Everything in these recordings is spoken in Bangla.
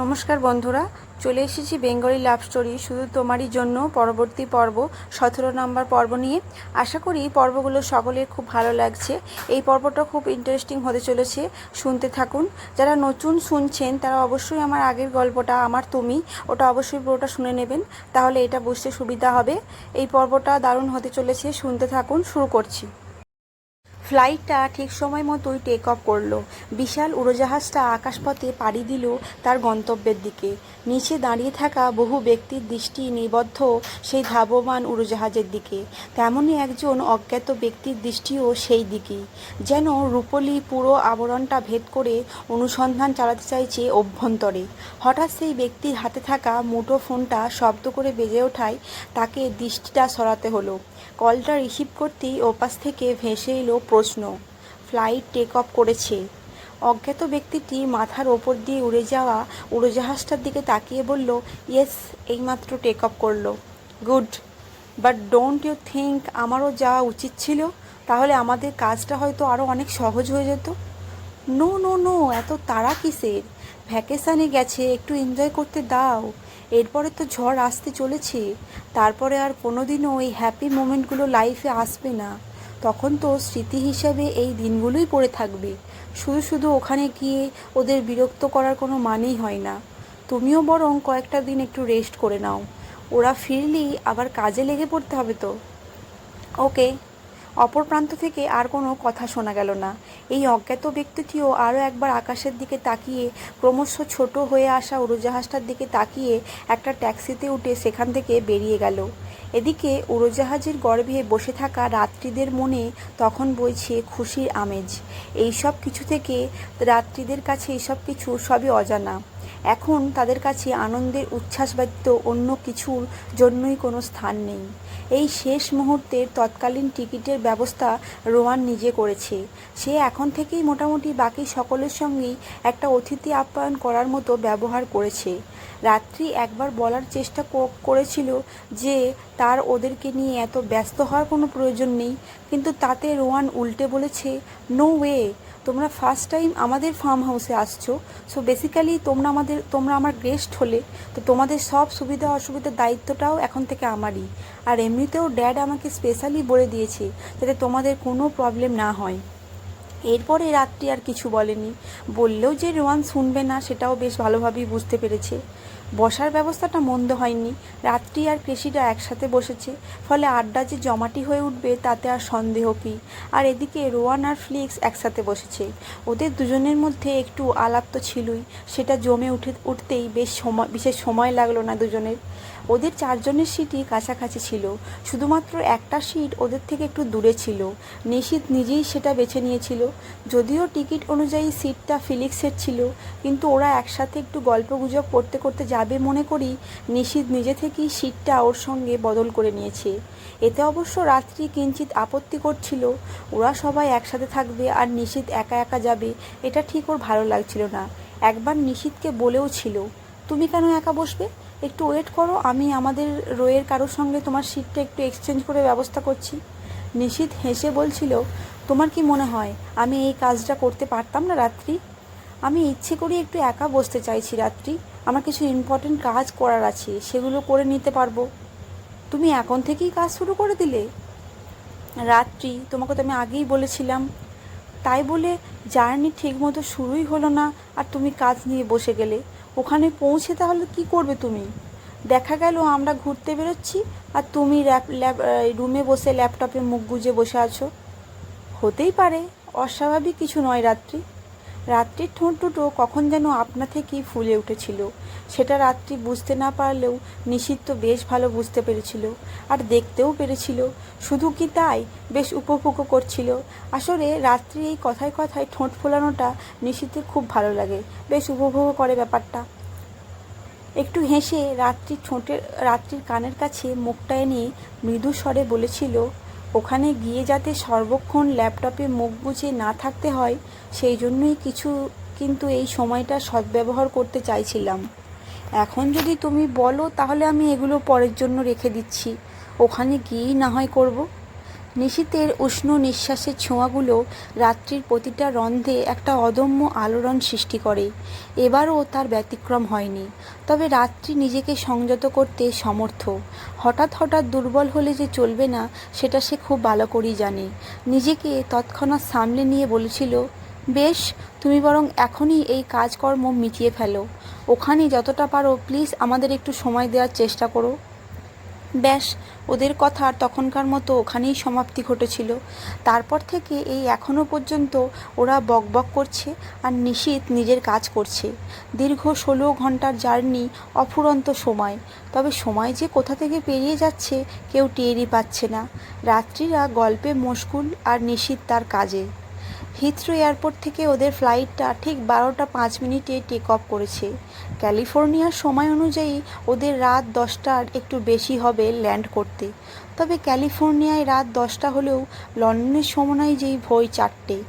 নমস্কার বন্ধুরা, চলে এসেছি বেঙ্গলি লাভ স্টোরি, শুধু তোমারই জন্য পরবর্তী পর্ব, সতেরো নম্বর পর্ব নিয়ে। আশা করি পর্বগুলো সকলের খুব ভালো লাগছে। এই পর্বটা খুব ইন্টারেস্টিং হতে চলেছে, শুনতে থাকুন। যারা নতুন শুনছেন, তারা অবশ্যই আমার আগের গল্পটা, আমার তুমি, ওটা অবশ্যই পুরোটা শুনে নেবেন, তাহলে এটা বুঝতে সুবিধা হবে। এই পর্বটা দারুণ হতে চলেছে, শুনতে থাকুন, শুরু করছি। ফ্লাইটটা ঠিক সময় মতোই টেক অফ করল। বিশাল উড়োজাহাজটা আকাশপথে পাড়ি দিল তার গন্তব্যের দিকে। নিচে দাঁড়িয়ে থাকা বহু ব্যক্তির দৃষ্টি নিবদ্ধ সেই ধাবমান উড়োজাহাজের দিকে। তেমনই একজন অজ্ঞাত ব্যক্তির দৃষ্টিও সেই দিকেই। যেন রূপলি পুরো আবরণটা ভেদ করে অনুসন্ধান চালাতে চাইছে অভ্যন্তরে। হঠাৎ সেই ব্যক্তির হাতে থাকা মুঠো ফোনটা শব্দ করে বেজে ওঠায় তাকে দৃষ্টিটা সরাতে হলো। কলটা রিসিভ করতেই ওপাশ থেকে ভেসে এলো প্রশ্ন। ফ্লাইট টেক অফ করেছে। অজ্ঞাত ব্যক্তিটি মাথার ওপর দিয়ে উড়ে যাওয়া উড়োজাহাজটার দিকে তাকিয়ে বলল, ইয়েস, এইমাত্র টেক অফ করল। Good. But don't you think আমারও যাওয়া উচিত ছিল? তাহলে আমাদের কাজটা হয়তো আরও অনেক সহজ হয়ে যেত? নো নো নো, এত তাড়া কিসের? ভ্যাকেশানে গেছে, একটু এনজয় করতে দাও। এরপরে তো ঝড় আসতে চলেছে, তারপরে আর কোনো দিনও ওই হ্যাপি মোমেন্টগুলো লাইফে আসবে না। তখন তো স্মৃতি হিসাবে এই দিনগুলোই পড়ে থাকবে। শুধু শুধু ওখানে গিয়ে ওদের বিরক্ত করার কোনো মানেই হয় না। তুমিও বরং কয়েকটা দিন একটু রেস্ট করে নাও। ওরা ফিরলেই আবার কাজে লেগে পড়তে হবে তো। ওকে অপর প্রান্ত থেকে আর কোনো কথা শোনা গেল না। এই অজ্ঞাত ব্যক্তিটিও আরও একবার আকাশের দিকে তাকিয়ে ক্রমশ ছোট হয়ে আসা উড়োজাহাজটার দিকে তাকিয়ে একটা ট্যাক্সিতে উঠে সেখান থেকে বেরিয়ে গেল। এদিকে উড়োজাহাজের গর্ভে বসে থাকা রাত্রিদের মনে তখন বইছে খুশির আমেজ। এইসব কিছু থেকে রাত্রিদের কাছে এইসব কিছু সবই অজানা। এখন তাদের কাছে আনন্দের উচ্ছ্বাস অন্য কিছুর জন্যই কোনো স্থান নেই। এই শেষ মুহূর্তের তৎকালীন টিকিটের ব্যবস্থা রোয়ান নিজে করেছে। সে এখন থেকেই মোটামুটি বাকি সকলের সঙ্গেই একটা অতিথি আপ্যায়ন করার মতো ব্যবহার করেছে। রাত্রি একবার বলার চেষ্টা করেছিল যে তার ওদেরকে নিয়ে এত ব্যস্ত হওয়ার কোনো প্রয়োজন নেই, কিন্তু তাতে রোয়ান উল্টে বলেছে নো ওয়ে তোমরা ফার্স্ট টাইম আমাদের ফার্ম হাউসে আসছো সো বেসিক্যালি তোমরা আমাদের, তোমরা আমার গেস্ট হলে, তো তোমাদের সব সুবিধা অসুবিধার দায়িত্বটাও এখন থেকে আমারই। আর এমনিতেও ড্যাড আমাকে স্পেশালি বলে দিয়েছে যাতে তোমাদের কোনো প্রবলেম না হয়। এরপরে রাত্রি আর কিছু বলেনি। বললেও যে রোয়ান শুনবে না, সেটাও বেশ ভালোভাবেই বুঝতে পেরেছে। বসার ব্যবস্থাটা মন্দ হয়নি। রাত্রি আর কৃষিরা একসাথে বসেছে, ফলে আড্ডা যে জমাটি হয়ে উঠবে তাতে আর সন্দেহ কী। আর এদিকে রোয়ান আর ফ্লিক্স একসাথে বসেছে। ওদের দুজনের মধ্যে একটু আলাপ তো ছিলই, সেটা জমে উঠে, উঠতেই বেশ সময়, বিশেষ সময় লাগল না দুজনের। ওদের চারজনের সিটই কাছাকাছি ছিল। শুধুমাত্র একটা সিট ওদের থেকে একটু দূরে ছিল। নিশীত নিজেই সেটা বেছে নিয়েছিল। যদিও টিকিট অনুযায়ী সিটটা ফিলিক্সের ছিল, কিন্তু ওরা একসাথে একটু গল্পগুজব করতে করতে যাবে মনে করি নিশীত নিজে থেকেই সিটটা ওর সঙ্গে বদল করে নিয়েছে। এতে অবশ্য রাত্রি কিঞ্চিত আপত্তি করছিল, ওরা সবাই একসাথে থাকবে আর নিশীত একা একা যাবে, এটা ঠিক ওর ভালো লাগছিল না। একবার নিশীতকে বলেও ছিল, তুমি কেন একা বসবে? একটু ওয়েট করো, আমি আমাদের রোয়ের কারোর সঙ্গে তোমার সিটটা একটু এক্সচেঞ্জ করে ব্যবস্থা করছি। নিশীত হেসে বলছিল, তোমার কি মনে হয়, আমি এই কাজটা করতে পারতাম না রাত্রি? আমি ইচ্ছে করে একটু একা বসতে চাইছি রাত্রি। আমার কিছু ইম্পর্টেন্ট কাজ করার আছে, সেগুলো করে নিতে পারব। তুমি এখন থেকেই কাজ শুরু করে দিলে? রাত্রি, তোমাকে তো আমি আগেই বলেছিলাম। তাই বলে জার্নি ঠিকমতো শুরুই হলো না, আর তুমি কাজ নিয়ে বসে গেলে। ওখানে পৌঁছে তাহলে কি করবে তুমি? দেখা গেল আমরা ঘুরতে বেরোচ্ছি আর তুমি ল্যাপ ল্যাপ রুমে বসে ল্যাপটপে মুখ গুজে বসে আছো। হতেই পারে, অস্বাভাবিক কিছু নয় রাত্রি। রাত্রির ঠোঁট দুটো কখন যেন আপনা থেকেই ফুলে উঠেছিল। সেটা রাত্রি বুঝতে না পারলেও নিষিদ্ধ বেশ ভালো বুঝতে পেরেছিল আর দেখতেও পেরেছিল। শুধু কি তাই বেশ উপভোগও করছিল। আসলে রাত্রি এই কথায় কথায় ঠোঁট ফোলানোটা নিশিতের খুব ভালো লাগে। বেশ উপভোগও করে ব্যাপারটা। একটু হেসে রাত্রির ঠোঁটের, রাত্রির কানের কাছে মুখটা এনে মৃদু স্বরে বলেছিল ওখানে গিয়ে যাতে সর্বক্ষণ ল্যাপটপে মুখ বুঝে না থাকতে হয়, সেই জন্যই কিছু কিন্তু এই সময়টা সদ্ব্যবহার করতে চাইছিলাম। এখন যদি তুমি বলো, তাহলে আমি এগুলো পরের জন্য রেখে দিচ্ছি। ওখানে গিয়েই না হয় করব। নিশীতের উষ্ণ নিঃশ্বাসের ছোঁয়াগুলো রাত্রির প্রতিটা রন্ধে একটা অদম্য আলোড়ন সৃষ্টি করে। এবারও তার ব্যতিক্রম হয়নি। তবে রাত্রি নিজেকে সংযত করতে সমর্থ। হঠাৎ হঠাৎ দুর্বল হলে যে চলবে না, সেটা সে খুব ভালো করেই জানে। নিজেকে তৎক্ষণাৎ সামলে নিয়ে বলেছিল, বেশ, তুমি বরং এখনই এই কাজকর্ম মিটিয়ে ফেলো। ওখানে যতটা পারো, প্লিজ আমাদের একটু সময় দেওয়ার চেষ্টা করো। ব্যাস ওদের কথা তখনকার মতো ওখানেই সমাপ্তি ঘটেছিল। তারপর থেকে এই এখনও পর্যন্ত ওরা বকবক করছে আর নিশীত নিজের কাজ করছে। দীর্ঘ ষোলো ঘণ্টার জার্নি অফুরন্ত সময়। তবে সময় যে কোথা থেকে পেরিয়ে যাচ্ছে কেউ টেরই পাচ্ছে না। রাত্রিরা গল্পে মশগুল আর নিশীত তার কাজে। হিথ্রো এয়ারপোর্ট থেকে ওদের ফ্লাইটটা ঠিক বারোটা পাঁচ মিনিটে টেক অফ করেছে। ক্যালিফোর্নিয়ার সময় অনুযায়ী ওদের রাত দশটার একটু বেশি হবে ল্যান্ড করতে। তবে ক্যালিফোর্নিয়ায় রাত দশটা হলেও লন্ডনের সময় যেই ভোর চারটে।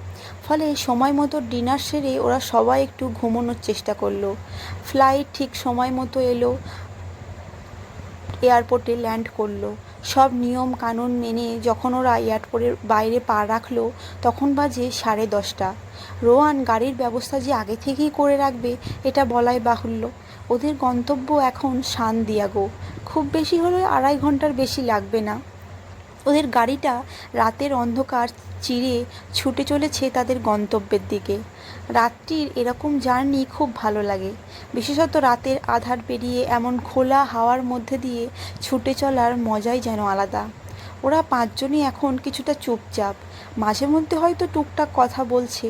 ফলে সময় মতো ডিনার সেরে ওরা সবাই একটু ঘুমানোর চেষ্টা করল। ফ্লাইট ঠিক সময় মতো এলো, এয়ারপোর্টে ল্যান্ড করল। সব নিয়ম কানুন মেনে যখন ওরা এয়ারপোর্টের বাইরে পা রাখল, তখন বাজে সাড়ে দশটা। রোয়ান গাড়ির ব্যবস্থা যে আগে থেকেই করে রাখবে, এটা বলাই বাহুল্য। ওদের গন্তব্য এখন সান দিয়াগো খুব বেশি হলে আড়াই ঘণ্টার বেশি লাগবে না। ওদের গাড়িটা রাতের অন্ধকার চিরে ছুটে চলেছে তাদের গন্তব্যের দিকে। রাত্রির এরকম জার্নি খুব ভালো লাগে। বিশেষত রাতের আধার পেরিয়ে এমন খোলা হাওয়ার মধ্যে দিয়ে ছুটে চলার মজাই যেন আলাদা। ওরা পাঁচজনই এখন কিছুটা চুপচাপ। মাঝে মধ্যে হয়তো টুকটাক কথা বলছে।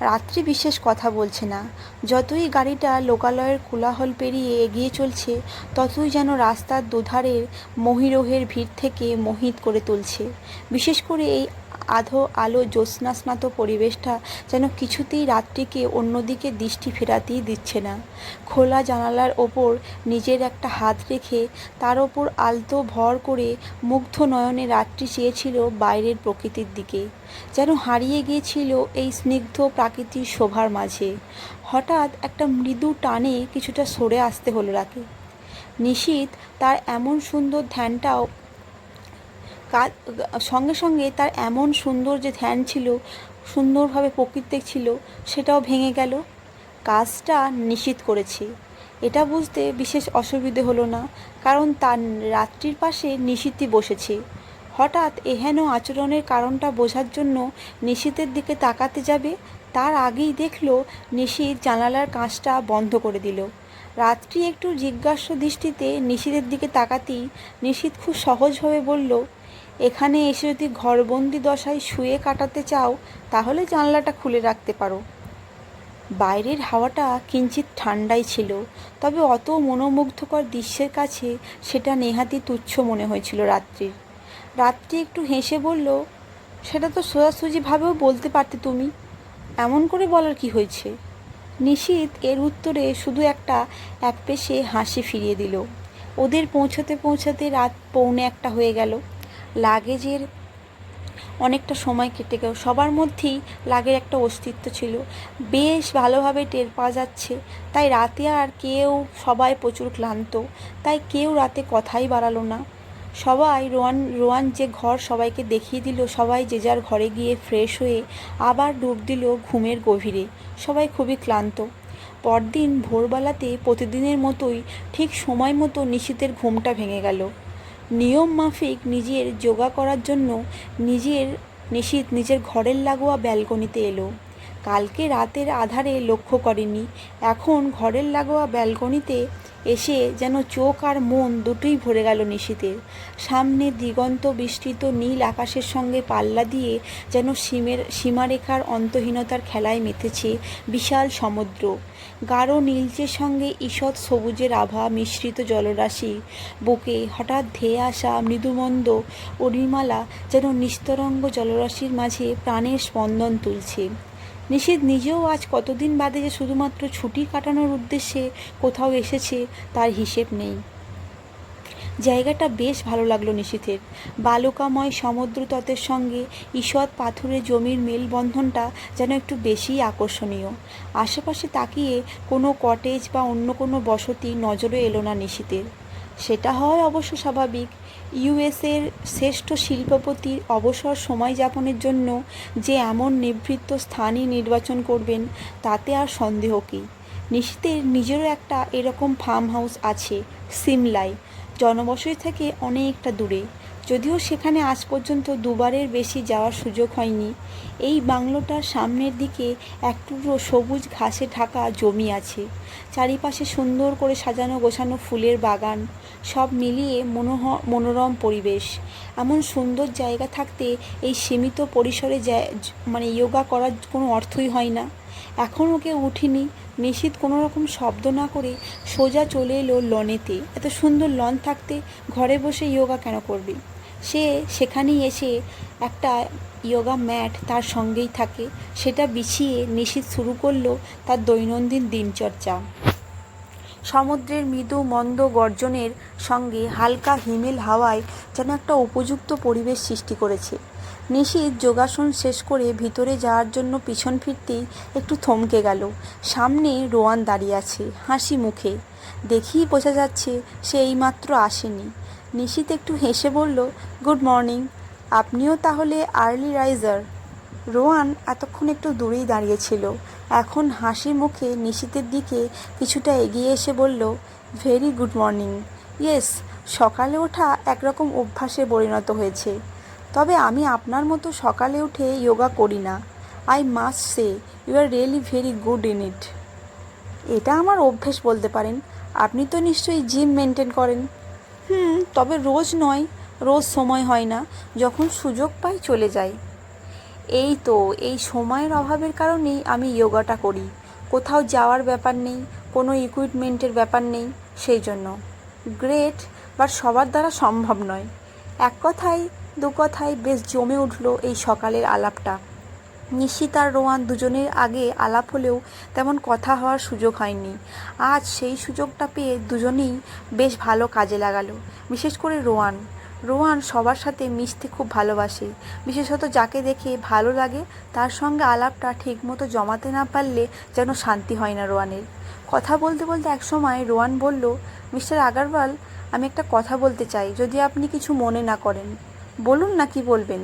রাত্রি বিশেষ কথা বলছে না। যতই গাড়িটা লোকালয়ের কোলাহল পেরিয়ে এগিয়ে চলছে, ততই যেন রাস্তার দুধারের মহিরোহের ভিড় থেকে মোহিত করে তুলছে। বিশেষ করে এই আধো আলো জ্যোৎস্নাস্নাত পরিবেশটা যেন কিছুতেই রাত্রিকে অন্যদিকে দৃষ্টি ফেরাতেই দিচ্ছে না। খোলা জানালার ওপর নিজের একটা হাত রেখে তার ওপর আলতো ভর করে মুগ্ধ নয়নে রাত্রি চেয়েছিল বাইরের প্রকৃতির দিকে। যেন হারিয়ে গিয়েছিল এই স্নিগ্ধ প্রাকৃতিক শোভার মাঝে। হঠাৎ একটা মৃদু টানে কিছুটা সরে আসতে হলো রাকে। নিশীত তার এমন সুন্দর ধ্যানটাও কাজ, সঙ্গে সঙ্গে তার এমন সুন্দর যে ধ্যান ছিল, সুন্দরভাবে প্রকৃতি ছিল, সেটাও ভেঙে গেল। কাজটা নিশ্চিত করেছি। এটা বুঝতে বিশেষ অসুবিধে হলো না, কারণ তার রাত্রির পাশে নিশিতি বসেছে। হঠাৎ এহেন আচরণের কারণটা বোঝার জন্য নিশীতের দিকে তাকাতে যাবে, তার আগেই দেখল নিশীত জানালার কাঁচটা বন্ধ করে দিল। রাত্রি একটু জিজ্ঞাস্য দৃষ্টিতে নিশীতের দিকে তাকাতেই নিশীত খুব সহজভাবে বলল এখানে এসে যদি ঘরবন্দি দশায় শুয়ে কাটাতে চাও, তাহলে জানলাটা খুলে রাখতে পারো। বাইরের হাওয়াটা কিঞ্চিত ঠান্ডাই ছিল, তবে অত মনোমুগ্ধকর দৃশ্যের কাছে সেটা নেহাতি তুচ্ছ মনে হয়েছিল রাত্রির। রাত্রি একটু হেসে বলল, সেটা তো সোজাসুজিভাবেও বলতে পারতে তুমি। এমন করে বলার কি হয়েছে? নিশীত এর উত্তরে শুধু একটা, এক পেশে হাসি ফিরিয়ে দিল। ওদের পৌঁছতে পৌঁছাতে রাত পৌনে একটা হয়ে গেল। লাগেজের অনেকটা সময় কেটে গেল। সবার মধ্যেই লাগের একটা অস্তিত্ব ছিল। বেশ ভালোভাবে টের পাওয়া যাচ্ছে। তাই রাতে আর কেউ, সবাই প্রচুর ক্লান্ত। তাই কেউ রাতে কথাই বাড়ালো না। সবাই রোয়ান রোয়ান যে ঘর সবাইকে দেখিয়ে দিল, সবাই যে যার ঘরে গিয়ে ফ্রেশ হয়ে আবার ডুব দিল ঘুমের গভীরে। সবাই খুবই ক্লান্ত। পরদিন ভোরবেলাতে প্রতিদিনের মতোই ঠিক সময় মতো নিশীতের ঘুমটা ভেঙে গেল। নিয়ম মাফিক নিজের যোগা করার জন্য নিজের নিশীত নিজের ঘরের লাগোয়া ব্যালকনিতে এলো। কালকে রাতের আধারে লক্ষ্য করেনি। এখন ঘরের লাগোয়া ব্যালকনিতে এসে যেন চোখ আর মন দুটোই ভরে গেল নিশীতের। সামনে দিগন্ত বিস্তৃত নীল আকাশের সঙ্গে পাল্লা দিয়ে যেন সীমের, সীমারেখার অন্তহীনতার খেলায় মেতেছে বিশাল সমুদ্র। গাঢ় নীলচের সঙ্গে ঈষৎ সবুজের আভা মিশ্রিত জলরাশি। বুকে হঠাৎ ধেয়ে আসা মৃদুমন্দ অরিমালা যেন নিস্তরঙ্গ জলরাশির মাঝে প্রাণের স্পন্দন তুলছে। নিষেধ নিজেও আজ কতদিন বাদে যে শুধুমাত্র ছুটি কাটানোর উদ্দেশ্যে কোথাও এসেছে তার হিসেব নেই। জায়গাটা বেশ ভালো লাগল নিশীথের। বালুকাময় সমুদ্র তটের সঙ্গে ঈষৎ পাথুরে জমির মেলবন্ধনটা যেন একটু বেশিই আকর্ষণীয়। আশেপাশে তাকিয়ে কোনো কটেজ বা অন্য কোনো বসতি নজরে এলো না নিশীথের। সেটা হয় অবশ্য স্বাভাবিক ইউএসের শ্রেষ্ঠ শিল্পপতির অবসর সময় যাপনের জন্য যে এমন নিভৃত স্থানই নির্বাচন করবেন, তাতে আর সন্দেহ কী? নিশীতের নিজেরও একটা এরকম ফার্ম হাউস আছে সিমলায় জনবসতি থেকে অনেকটা দূরে। যদিও সেখানে আজ পর্যন্ত দুবারের বেশি যাওয়ার সুযোগ হয়নি, এই বাংলোটার সামনের দিকে এক টুকরো সবুজ ঘাসে ঢাকা জমি আছে। চারিপাশে সুন্দর করে সাজানো গোছানো ফুলের বাগান, সব মিলিয়ে মনোহ, মনোরম পরিবেশ। এমন সুন্দর জায়গা থাকতে এই সীমিত পরিসরে মানে যোগা করার কোনো অর্থই হয় না। এখনও কেউ উঠিনি নিশীত কোনো রকম শব্দ না করে সোজা চলে এলো লনেতে। এত সুন্দর লন থাকতে ঘরে বসে যোগা কেন করবে? সে সেখানেই এসে একটা ইয়োগা ম্যাট তার সঙ্গেই থাকে। সেটা বিছিয়ে নিশীত শুরু করল তার দৈনন্দিন দিনচর্চা সমুদ্রের মৃদু মন্দ গর্জনের সঙ্গে হালকা হিমেল হাওয়ায় যেন একটা উপযুক্ত পরিবেশ সৃষ্টি করেছে। নিশীত যোগাসন শেষ করে ভিতরে যাওয়ার জন্য পিছন ফিরতেই একটু থমকে গেল। সামনে রোয়ান দাঁড়িয়ে আছে, হাসি মুখে। দেখেই বোঝা যাচ্ছে সে এইমাত্র আসেনি। নিশীত একটু হেসে বলল, গুড মর্নিং। আপনিও তাহলে আর্লি রাইজার? রোয়ান এতক্ষণ একটু দূরেই দাঁড়িয়েছিল এখন হাসি মুখে নিশীতের দিকে কিছুটা এগিয়ে এসে বলল, ভেরি গুড মর্নিং। ইয়েস, সকালে ওঠা একরকম অভ্যাসে পরিণত হয়েছে। তবে আমি আপনার মতো সকালে উঠে যোগা করি না। I must say, you are really very good in it. এটা আমার অভ্যেস বলতে পারেন। আপনি তো নিশ্চয়ই জিম মেনটেন করেন। হুম, তবে রোজ নয়, রোজ সময় হয় না, যখন সুযোগ পাই চলে যাই। এই তো, এই সময়ের অভাবের কারণেই আমি যোগাটা করি। কোথাও যাওয়ার ব্যাপার নেই, কোনো ইকুইপমেন্টের ব্যাপার নেই, সেই জন্য। গ্রেট বা সবার দ্বারা সম্ভব নয়। এক কথায়, দু কথায় বেশ জমে উঠল এই সকালের আলাপটা। নিশিত আর রোয়ান দুজনের আগে আলাপ হলেও তেমন কথা হওয়ার সুযোগ হয়নি। আজ সেই সুযোগটা পেয়ে দুজনেই বেশ ভালো কাজে লাগালো, বিশেষ করে রোয়ান। রোয়ান সবার সাথে মিশতে খুব ভালোবাসে, বিশেষত যাকে দেখে ভালো লাগে তার সঙ্গে আলাপটা ঠিকমতো জমাতে না পারলে যেন শান্তি হয় না রোয়ানের। কথা বলতে বলতে একসময় রোয়ান বলল, মিস্টার আগারওয়াল, আমি একটা কথা বলতে চাই, যদি আপনি কিছু মনে না করেন। বলুন না কি বলবেন?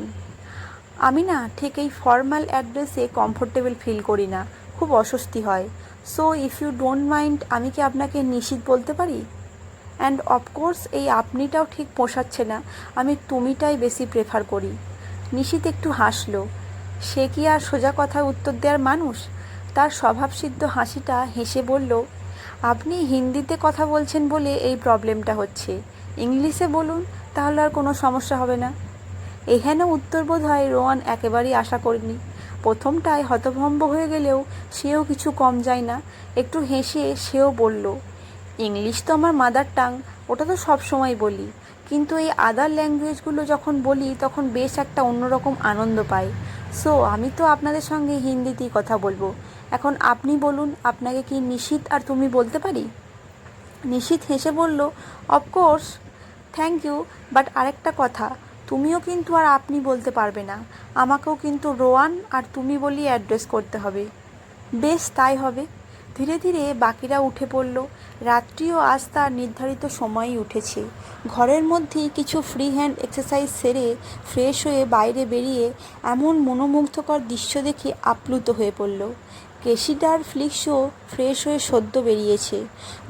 আমি না ঠিক এই ফর্মাল অ্যাড্রেসে কমফোর্টেবল ফিল করি না, খুব অস্বস্তি হয়। So if you don't mind আমি কি আপনাকে নিশ্চিত বলতে পারি? অ্যান্ড অফকোর্স এই আপনিটাও ঠিক পোষাচ্ছে না, আমি তুমিটাই বেশি প্রেফার করি। নিশিত একটু হাসলো, সে কি আর সোজা কথায় উত্তর দেওয়ার মানুষ? তার স্বভাবসিদ্ধ হাসিটা হেসে বলল, আপনি হিন্দিতে কথা বলছেন বলে এই প্রবলেমটা হচ্ছে। ইংলিশে বলুন, তাহলে আর কোনো সমস্যা হবে না। এখানে উত্তর বোধ হয় রোয়ান একেবারেই আশা করেনি। প্রথমটায় হতভম্ব হয়ে গেলেও সেও কিছু কম যায় না। একটু হেসে সেও বলল, ইংলিশ তো আমার মাদার টাং, ওটা তো সব সময় বলি। কিন্তু এই আদার ল্যাঙ্গুয়েজগুলো যখন বলি, তখন বেশ একটা অন্যরকম আনন্দ পাই। সো আমি তো আপনাদের সঙ্গে হিন্দিতেই কথা বলব। এখন আপনি বলুন, আপনাকে কি নিশীত আর তুমি বলতে পারি? নিশীত হেসে বলল অফকোর্স থ্যাংক ইউ বাট আরেকটা কথা তুমিও কিন্তু আর আপনি বলতে পারবে না। আমাকেও কিন্তু রোয়ান আর তুমি বলি অ্যাড্রেস করতে হবে। বেশ, তাই হবে। ধীরে ধীরে বাকিরা উঠে পড়ল। রাত্রিও আজ তার নির্ধারিত সময়ই উঠেছে। ঘরের মধ্যেই কিছু ফ্রি হ্যান্ড এক্সারসাইজ সেরে ফ্রেশ হয়ে বাইরে বেরিয়ে এমন মনোমুগ্ধকর দৃশ্য দেখে আপ্লুত হয়ে পড়ল। কেশিডার ফ্লিক্সও ফ্রেশ হয়ে সদ্য বেরিয়েছে।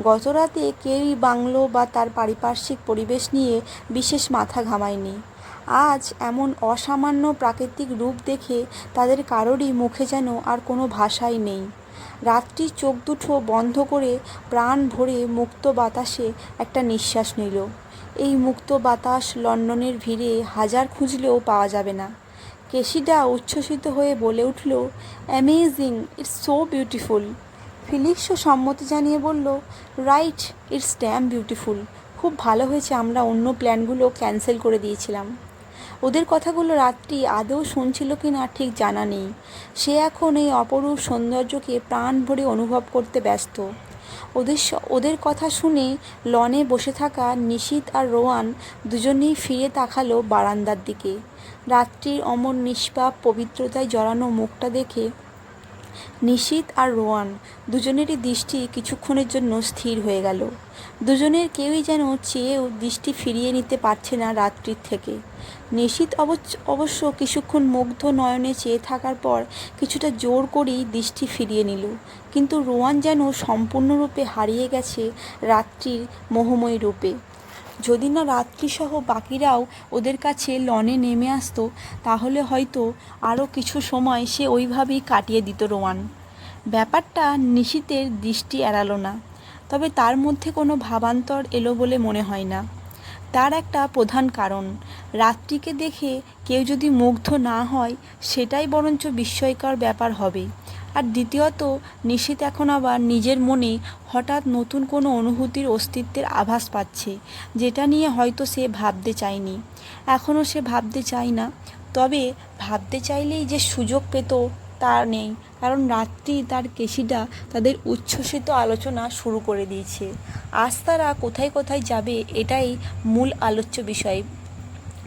গতরাতে কেউই বাংলো বা তার পারিপার্শ্বিক পরিবেশ নিয়ে বিশেষ মাথা ঘামায়নি। আজ এমন অসামান্য প্রাকৃতিক রূপ দেখে তাদের কারোরই মুখে যেন আর কোনো ভাষাই নেই। রাত্রি চোখ দুটো বন্ধ করে প্রাণ ভরে মুক্ত বাতাসে একটা নিঃশ্বাস নিল। এই মুক্ত বাতাস লন্ডনের ভিড়ে হাজার খুঁজলেও পাওয়া যাবে না। কেশিডা উচ্ছ্বসিত হয়ে বলে উঠল অ্যামেজিং ইটস সো বিউটিফুল ফিলিক্সও সম্মতি জানিয়ে বলল রাইট ইটস ড্যাম বিউটিফুল খুব ভালো হয়েছে, আমরা অন্য প্ল্যানগুলো ক্যান্সেল করে দিয়েছিলাম। ওদের কথাগুলো রাত্রি আদৌ শুনছিল কি না ঠিক জানা নেই। সে এখন এই অপরূপ সৌন্দর্যকে প্রাণ ভরে অনুভব করতে ব্যস্ত। ওদের ওদের কথা শুনে লনে বসে থাকা নিশীত আর রোয়ান দুজনেই ফিরে তাকালো বারান্দার দিকে। রাত্রির অমর নিষ্পাপ পবিত্রতায় জড়ানো মুখটা দেখে নিশীত আর রোয়ান দুজনেরই দৃষ্টি কিছুক্ষণের জন্য স্থির হয়ে গেল। দুজনের কেউই যেন চেয়েও দৃষ্টি ফিরিয়ে নিতে পারছে না রাত্রির থেকে। নিশীত অবশ্য কিছুক্ষণ মুগ্ধ নয়নে চেয়ে থাকার পর কিছুটা জোর করেই দৃষ্টি ফিরিয়ে নিল। কিন্তু রোয়ান যেন সম্পূর্ণরূপে হারিয়ে গেছে রাত্রির মোহময়ী রূপে। যদি না রাত্রিসহ বাকিরাও ওদের কাছে লনে নেমে আসতো, তাহলে হয়তো আরও কিছু সময় সে ওইভাবেই কাটিয়ে দিত রোয়ান। ব্যাপারটা নিশীতের দৃষ্টি এড়ালো না, তবে তার মধ্যে কোনো ভাবান্তর এলো বলে মনে হয় না। তার একটা প্রধান কারণ, রাত্রিকে দেখে কেউ যদি মুগ্ধ না হয়, সেটাই বরঞ্চ বিস্ময়কর ব্যাপার হবে। আর দ্বিতীয়ত, নিশীত এখন আবার নিজের মনে হঠাৎ নতুন কোনো অনুভূতির অস্তিত্বের আভাস পাচ্ছে, যেটা নিয়ে হয়তো সে ভাবতে চায়নি। এখনও সে ভাবতে চায় না। তবে ভাবতে চাইলেই যে সুযোগ পেত, তা নেই। কারণ রাত্রি তার কেশিটা তাদের উচ্ছ্বসিত আলোচনা শুরু করে দিয়েছে। আজ তারা কোথায় কোথায় যাবে, এটাই মূল আলোচ্য বিষয়।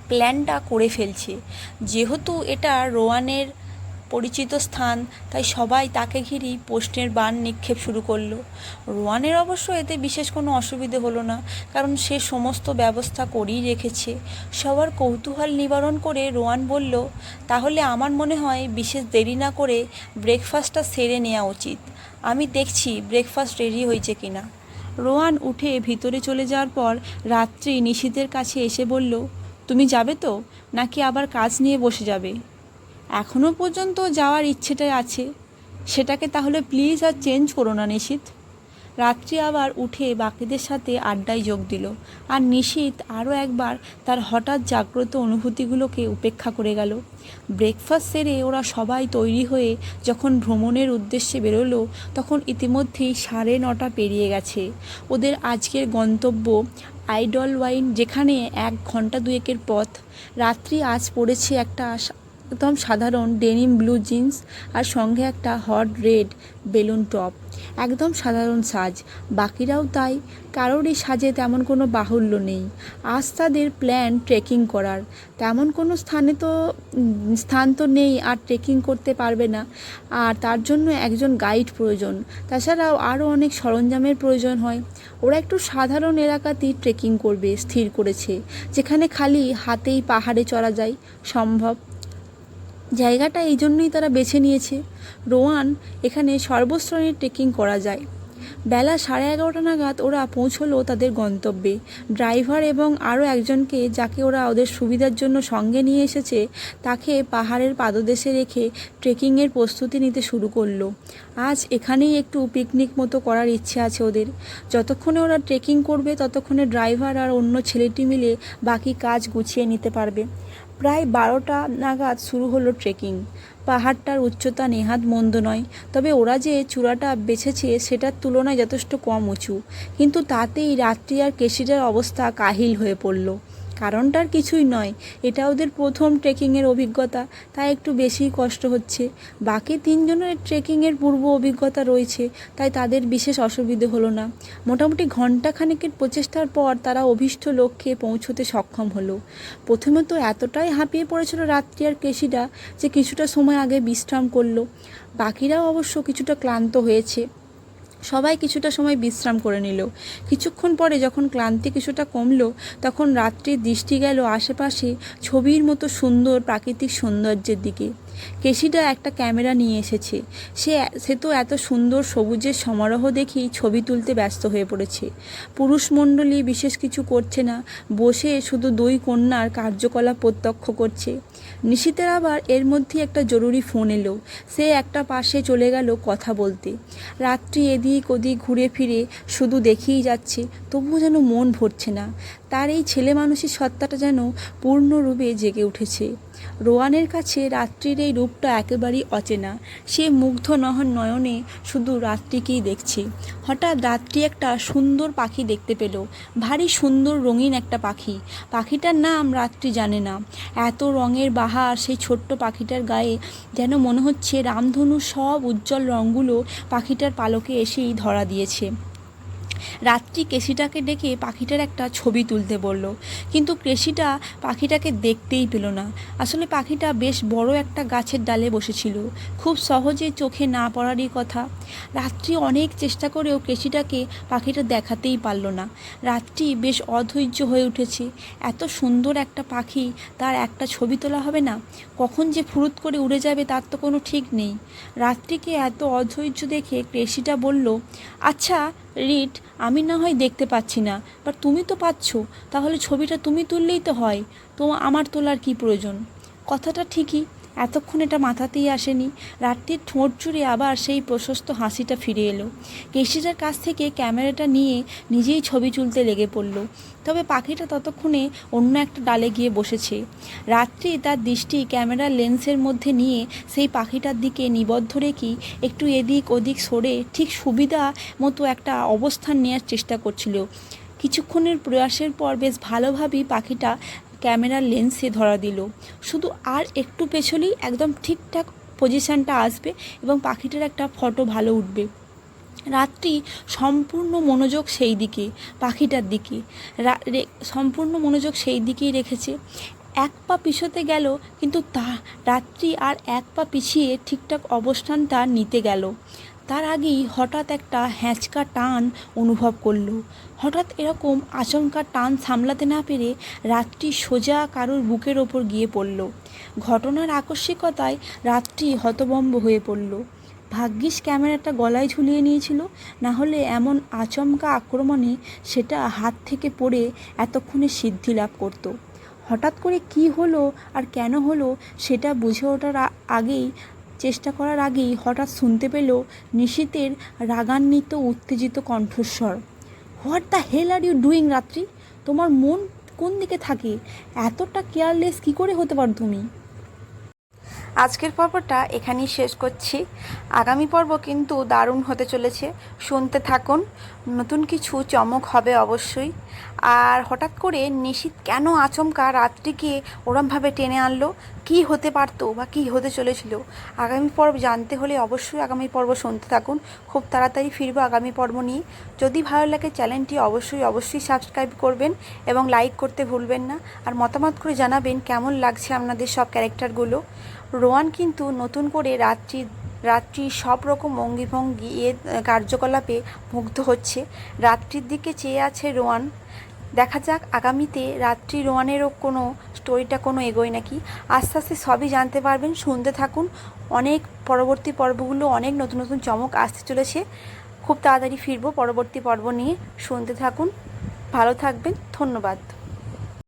প্ল্যানটা করে ফেলছে। যেহেতু এটা রোয়ানের পরিচিত স্থান, তাই সবাই তাকে ঘিরেই প্রশ্নের বান নিক্ষেপ শুরু করল। রোয়ানের অবশ্য এতে বিশেষ কোনো অসুবিধে হলো না, কারণ সে সমস্ত ব্যবস্থা করেই রেখেছে। সবার কৌতূহল নিবারণ করে রোয়ান বলল, তাহলে আমার মনে হয় বিশেষ দেরি না করে ব্রেকফাস্টটা সেরে নেওয়া উচিত। আমি দেখছি ব্রেকফাস্ট রেডি হয়েছে কিনা। রোয়ান উঠে ভিতরে চলে যাওয়ার পর রাত্রি নিশীতের কাছে এসে বলল, তুমি যাবে তো? নাকি আবার কাজ নিয়ে বসে যাবে? এখনও পর্যন্ত যাওয়ার ইচ্ছেটাই আছে। সেটাকে তাহলে প্লিজ আর চেঞ্জ করো না নিশীত। রাত্রি আবার উঠে বাকিদের সাথে আড্ডায় যোগ দিল। আর নিশীত আরও একবার তার হঠাৎ জাগ্রত অনুভূতিগুলোকে উপেক্ষা করে গেল। ব্রেকফাস্ট সেরে ওরা সবাই তৈরি হয়ে যখন ভ্রমণের উদ্দেশ্যে বেরোলো, তখন ইতিমধ্যেই সাড়ে নটা পেরিয়ে গেছে। ওদের আজকের গন্তব্য আইডল ওয়াইন, যেখানে এক ঘণ্টা দুয়েকের পথ। রাত্রি আজ পড়েছে একটা একদম সাধারণ ডেনিম ব্লু জিন্স আর সঙ্গে একটা হট রেড বেলুন টপ। একদম সাধারণ সাজ। বাকিরাও তাই। কারোরই সাজে তেমন কোনো বাহুল্য নেই। আজ তাদের প্ল্যান ট্রেকিং করার। তেমন কোনো স্থানে তো স্থান তো নেই আর ট্রেকিং করতে পারবে না। আর তার জন্য একজন গাইড প্রয়োজন। তাছাড়াও আরও অনেক সরঞ্জামের প্রয়োজন হয়। ওরা একটু সাধারণ এলাকাতেই ট্রেকিং করবে, স্থির করেছে। যেখানে খালি হাতেই পাহাড়ে চড়া যায়। সম্ভব। জায়গাটা এই জন্যই তারা বেছে নিয়েছে। রোয়ান এখানে সর্বশ্রেণীর ট্রেকিং করা যায়। বেলা সাড়ে এগারোটা নাগাদ ওরা পৌঁছলো তাদের গন্তব্যে। ড্রাইভার এবং আরও একজনকে যাকে ওরা ওদের সুবিধার জন্য সঙ্গে নিয়ে এসেছে, তাকে পাহাড়ের পাদদেশে রেখে ট্রেকিংয়ের প্রস্তুতি নিতে শুরু করল। আজ এখানেই একটু পিকনিক মতো করার ইচ্ছে আছে ওদের। যতক্ষণে ওরা ট্রেকিং করবে, ততক্ষণে ড্রাইভার আর অন্য ছেলেটি মিলে বাকি কাজ গুছিয়ে নিতে পারবে। প্রায় বারোটা নাগাদ শুরু হলো ট্রেকিং পাহাড়টার উচ্চতা নেহাত মন্দ নয়, তবে ওরা যে চূড়াটা বেছেছে সেটার তুলনায় যথেষ্ট কম উঁচু। কিন্তু তাতেই রাত্রি আর কেশিটার অবস্থা কাহিল হয়ে পড়ল। কারণটার কিছুই নয়। এটা ওদের প্রথম ট্রেকিংয়ের অভিজ্ঞতা, তাই একটু বেশিই কষ্ট হচ্ছে। বাকি তিনজনের ট্রেকিংয়ের পূর্ব অভিজ্ঞতা রয়েছে, তাই তাদের বিশেষ অসুবিধে হলো না। মোটামুটি ঘণ্টাখানেকের প্রচেষ্টার পর তারা অভীষ্ট লক্ষ্যে পৌঁছতে সক্ষম হলো। প্রথমে তো এতটাই হাঁপিয়ে পড়েছিল রাত্রি আর কেশিটা যে কিছুটা সময় আগে বিশ্রাম করল। বাকিরাও অবশ্য কিছুটা ক্লান্ত হয়েছে। সবাই কিছুটা সময় বিশ্রাম করে নিল। কিছুক্ষণ পরে যখন ক্লান্তি কিছুটা কমলো, তখন রাত্রির দৃষ্টি গেল আশেপাশে ছবির মতো সুন্দর প্রাকৃতিক সৌন্দর্যের দিকে। কেশিটা একটা ক্যামেরা নিয়ে এসেছে। সে সে তো এত সুন্দর সবুজের সমারোহ দেখেই ছবি তুলতে ব্যস্ত হয়ে পড়েছে। পুরুষ মণ্ডলী বিশেষ কিছু করছে না, বসে শুধু দুই কন্যার কার্যকলাপ প্রত্যক্ষ করছে। নিশীতের আবার এর মধ্যে একটা জরুরি ফোন এলো। সে একটা পাশে চলে গেল কথা বলতে। রাত্রি এদিক ওদিক ঘুরে ফিরে শুধু দেখেই যাচ্ছে, তবুও যেন মন ভরছে না। তার এই ছেলে মানুষের সত্তাটা যেন পূর্ণরূপে জেগে উঠেছে। রোয়ানের কাছে রাত্রির এই রূপটা একেবারেই অচেনা। সে মুগ্ধ নহন নয়নে শুধু রাত্রিকেই দেখছে। হঠাৎ রাত্রি একটা সুন্দর পাখি দেখতে পেল। ভারী সুন্দর রঙিন একটা পাখি। পাখিটার নাম রাত্রি জানে না। এত রঙের বাহার সেই ছোট্ট পাখিটার গায়ে যেন মনে হচ্ছে রামধনু সব উজ্জ্বল রঙগুলো পাখিটার পালকে এসেই ধরা দিয়েছে। রাত্রি কেশিটাকে ডেকে পাখিটার একটা ছবি তুলতে বলল। কিন্তু কেশিটা পাখিটাকে দেখতেই পেল না। আসলে পাখিটা বেশ বড় একটা গাছের ডালে বসেছিল। খুব সহজে চোখে না পড়ারই কথা। রাত্রি অনেক চেষ্টা করেও কেশিটাকে পাখিটা দেখাতেই পারল না। রাত্রি বেশ অধৈর্য হয়ে উঠেছে। এত সুন্দর একটা পাখি, তার একটা ছবি তোলা হবে না? কখন যে ফুরুত করে উড়ে যাবে তার তো কোনো ঠিক নেই। রাত্রিকে এত অধৈর্য দেখে ক্রেসিটা বলল আচ্ছা রিট, আমি না হয় দেখতে পাচ্ছি না। বাট তুমি তো পাচ্ছ, তাহলে ছবিটা তুমি তুললেই তো হয়। তো আমার তোলার কি প্রয়োজন? কথাটা ঠিকই, এতক্ষণ এটা মাথাতেই আসেনি। রাত্রির ঠোঁট জুড়ে আবার সেই প্রশস্ত হাসিটা ফিরে এলো। কেশিটার কাছ থেকে ক্যামেরাটা নিয়ে নিজেই ছবি তুলতে লেগে পড়ল। তবে পাখিটা ততক্ষণে অন্য একটা ডালে গিয়ে বসেছে। রাত্রি তার দৃষ্টি ক্যামেরার লেন্সের মধ্যে নিয়ে সেই পাখিটার দিকে নিবদ্ধ রেখেই একটু এদিক ওদিক সরে ঠিক সুবিধা মতো একটা অবস্থান নেওয়ার চেষ্টা করছিল। কিছুক্ষণের প্রয়াসের পর বেশ ভালোভাবেই পাখিটা ক্যামেরার লেন্সে ধরা দিল। শুধু আর একটু পেছলেই একদম ঠিকঠাক পজিশানটা আসবে এবং পাখিটার একটা ফটো ভালো উঠবে। রাত্রি সম্পূর্ণ মনোযোগ সেই দিকে, পাখিটার দিকে। সম্পূর্ণ মনোযোগ সেই দিকেই রেখেছে। এক পা পিছোতে গেল, কিন্তু তা রাত্রি আর এক পা পিছিয়ে ঠিকঠাক অবস্থানটা নিতে গেল। তার আগেই হঠাৎ একটা হ্যাঁচকা টান অনুভব করল। হঠাৎ এরকম আচমকা টান সামলাতে না পেরে রাত্রি সোজা কারোর বুকের ওপর গিয়ে পড়ল। ঘটনার আকস্মিকতায় রাত্রি হতবম্ব হয়ে পড়ল। ভাগ্যিস ক্যামেরাটা গলায় ঝুলিয়ে নিয়েছিল, না হলে এমন আচমকা আক্রমণে সেটা হাত থেকে পড়ে এতক্ষণে সিদ্ধি লাভ করতো। হঠাৎ করে কি হলো আর কেন হলো সেটা বুঝে ওঠার আগেই, চেষ্টা করার আগেই হঠাৎ শুনতে পেল নিশীতের রাগান্বিত, উত্তেজিত কণ্ঠস্বর। What the hell are you doing Ratri? তোমার মন কোন দিকে থাকে? এতটা কেয়ারলেস কি করে হতে পারো তুমি? আজকের পর্বটা এখানেই শেষ করছি। আগামী পর্ব কিন্তু দারুণ হতে চলেছে। শুনতে থাকুন, নতুন কিছু চমক হবে অবশ্যই। আর হঠাৎ করে নিশীত কেন আচমকা রাত্রিকে ওরমভাবে টেনে আনলো? কি হতে পারতো বা কি হতে চলেছিল? আগামী পর্ব জানতে হলে অবশ্যই আগামী পর্ব শুনতে থাকুন। খুব তাড়াতাড়ি ফিরবো আগামী পর্ব নিয়ে। যদি ভালো লাগে চ্যানেলটি অবশ্যই অবশ্যই সাবস্ক্রাইব করবেন এবং লাইক করতে ভুলবেন না। আর মতামত করে জানাবেন কেমন লাগছে আপনাদের সব ক্যারেক্টারগুলো। রোয়ান কিন্তু নতুন করে রাত্রি রাত্রি সব রকম অঙ্গি ভঙ্গি এ কার্যকলাপে মুগ্ধ হচ্ছে। রাত্রির দিকে চেয়ে আছে রোয়ান। দেখা যাক আগামীতে রাত্রি রোয়ানেরও কোনো স্টোরিটা কোনো এগোয় নাকি। আস্তে আস্তে সবই জানতে পারবেন, শুনতে থাকুন। অনেক পরবর্তী পর্বগুলো, অনেক নতুন নতুন চমক আসতে চলেছে। খুব তাড়াতাড়ি ফিরবো পরবর্তী পর্ব নিয়ে। শুনতে থাকুন। ভালো থাকবেন। ধন্যবাদ।